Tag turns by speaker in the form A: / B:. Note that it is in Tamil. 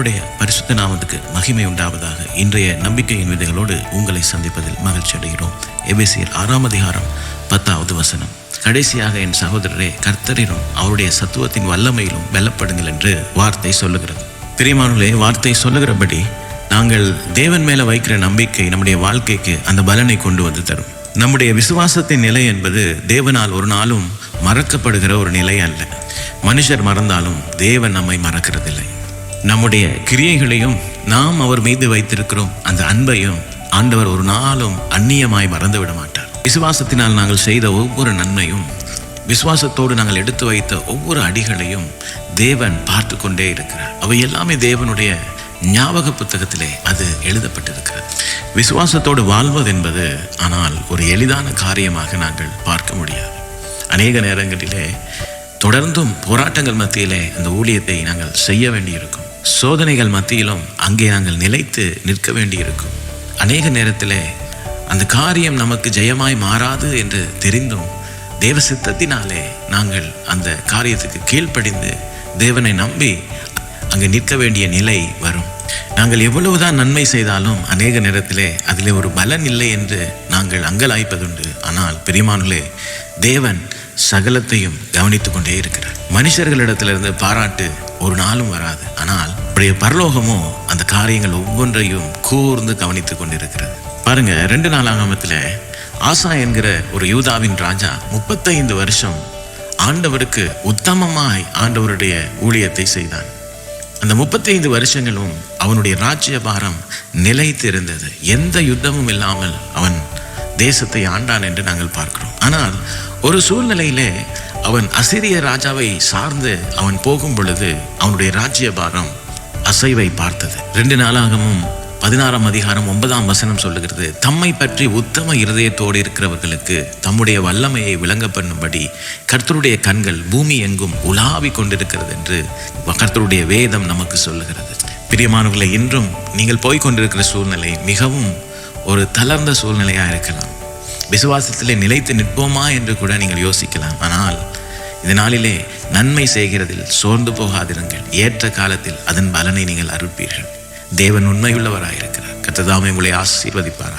A: கர்த்தருடைய பரிசுத்த நாமத்துக்கு மகிமை உண்டாவதாக. இன்றைய நம்பிக்கையின் விதைகளோடு உங்களை சந்திப்பதில் மகிழ்ச்சி அடைகிறோம். எபேசியர் ஆறாம் அதிகாரம் பத்தாவது வசனம். கடைசியாக என் சகோதரரே கர்த்தரிலும் அவருடைய சத்துவத்தின் வல்லமையிலும் வெல்லப்படுங்கள் என்று வார்த்தை சொல்லுகிறது. பிரியமானவர்களே வார்த்தை சொல்லுகிறபடி நாங்கள் தேவன் மேல வைக்கிற நம்பிக்கை நம்முடைய வாழ்க்கைக்கு அந்த பலனை கொண்டு வந்து தரும். நம்முடைய விசுவாசத்தின் நிலை என்பது தேவனால் ஒரு நாளும் மறக்கப்படுகிற ஒரு நிலை அல்ல. மனுஷர் மறந்தாலும் தேவன் நம்மை மறக்கிறதில்லை. நம்முடைய கிரியைகளையும் நாம் அவர் மீது வைத்திருக்கிறோம். அந்த அன்பையும் ஆண்டவர் ஒரு நாளும் அந்நியமாய் மறந்து விட மாட்டார் விசுவாசத்தினால் நாங்கள் செய்த ஒவ்வொரு நன்மையும் விசுவாசத்தோடு நாங்கள் எடுத்து வைத்த ஒவ்வொரு அடிகளையும் தேவன் பார்த்து கொண்டே இருக்கிறார். அவை எல்லாமே தேவனுடைய ஞாபக புத்தகத்திலே அது எழுதப்பட்டிருக்கிறது. விசுவாசத்தோடு வாழ்வது என்பது ஆனால் ஒரு எளிதான காரியமாக நாங்கள் பார்க்க முடியாது. அநேக நேரங்களிலே தொடர்ந்தும் போராட்டங்கள் மத்தியிலே அந்த ஊழியத்தை நாங்கள் செய்ய வேண்டியிருக்கும். சோதனைகள் மத்தியிலும் அங்கே நாங்கள் நிலைத்து நிற்க வேண்டியிருக்கும். அநேக நேரத்திலே அந்த காரியம் நமக்கு ஜெயமாய் மாறாது என்று தெரிந்தும் தேவ சித்தத்தினாலே நாங்கள் அந்த காரியத்துக்கு கீழ்ப்படிந்து தேவனை நம்பி அங்கே நிற்க வேண்டிய நிலை வரும். நாங்கள் எவ்வளவுதான் நன்மை செய்தாலும் அநேக நேரத்திலே அதிலே ஒரு பலன் இல்லை என்று நாங்கள் அங்கலாய்ப்பதுண்டு. ஆனால் பெரியமானுலே தேவன் சகலத்தையும் கவனித்துக் கொண்டே இருக்கிறார். மனுஷர்களிடத்திலிருந்து பாராட்டு ஒரு நாளும் வராது. ஆனால் அப்படியே பரலோகமோ அந்த காரியங்கள் ஒவ்வொன்றையும் கூர்ந்து கவனித்துக் கொண்டிருக்கிறது. பாருங்க ரெண்டு நாளாகமத்தில் ஆசா என்கிற ஒரு யூதாவின் ராஜா முப்பத்தைந்து வருஷம் ஆண்டவருக்கு உத்தமமாய் ஆண்டவருடைய ஊழியத்தை செய்தான். அந்த முப்பத்தைந்து வருஷங்களும் அவனுடைய ராஜ்யபாரம் நிலைத்து இருந்தது எந்த யுத்தமும் இல்லாமல் அவன் தேசத்தை ஆண்டான் என்று நாங்கள் பார்க்கிறோம். ஆனால் ஒரு சூழ்நிலையிலே அவன் அசிரிய ராஜாவை சார்ந்து அவன் போகும் பொழுது அவனுடைய ராஜ்யபாரம் அசைவை பார்த்தது. ரெண்டு நாளாகவும் பதினாறாம் அதிகாரம் ஒன்பதாம் வசனம் சொல்லுகிறது தம்மை பற்றி உத்தம இருதயத்தோடு இருக்கிறவர்களுக்கு தம்முடைய வல்லமையை விளங்க பண்ணும்படி கர்த்தருடைய கண்கள் பூமி எங்கும் உலாவிக் கொண்டிருக்கிறது என்று கர்த்தருடைய வேதம் நமக்கு சொல்லுகிறது. பிரியமானவர்களை இன்றும் நீங்கள் போய்கொண்டிருக்கிற சூழ்நிலை மிகவும் ஒரு தளர்ந்த சூழ்நிலையாக இருக்கலாம். விசுவாசத்திலே நிலைத்து நிற்போமா என்று கூட நீங்கள் யோசிக்கலாம். ஆனால் இந்த நாளிலே நன்மை செய்கிறதில் சோர்ந்து போகாதிருங்கள். ஏற்ற காலத்தில் அதன் பலனை நீங்கள் அறுப்பீர்கள். தேவன் உண்மையுள்ளவராயிருக்கிறார். கத்ததாமே உங்களை ஆசீர்வதிப்பாரா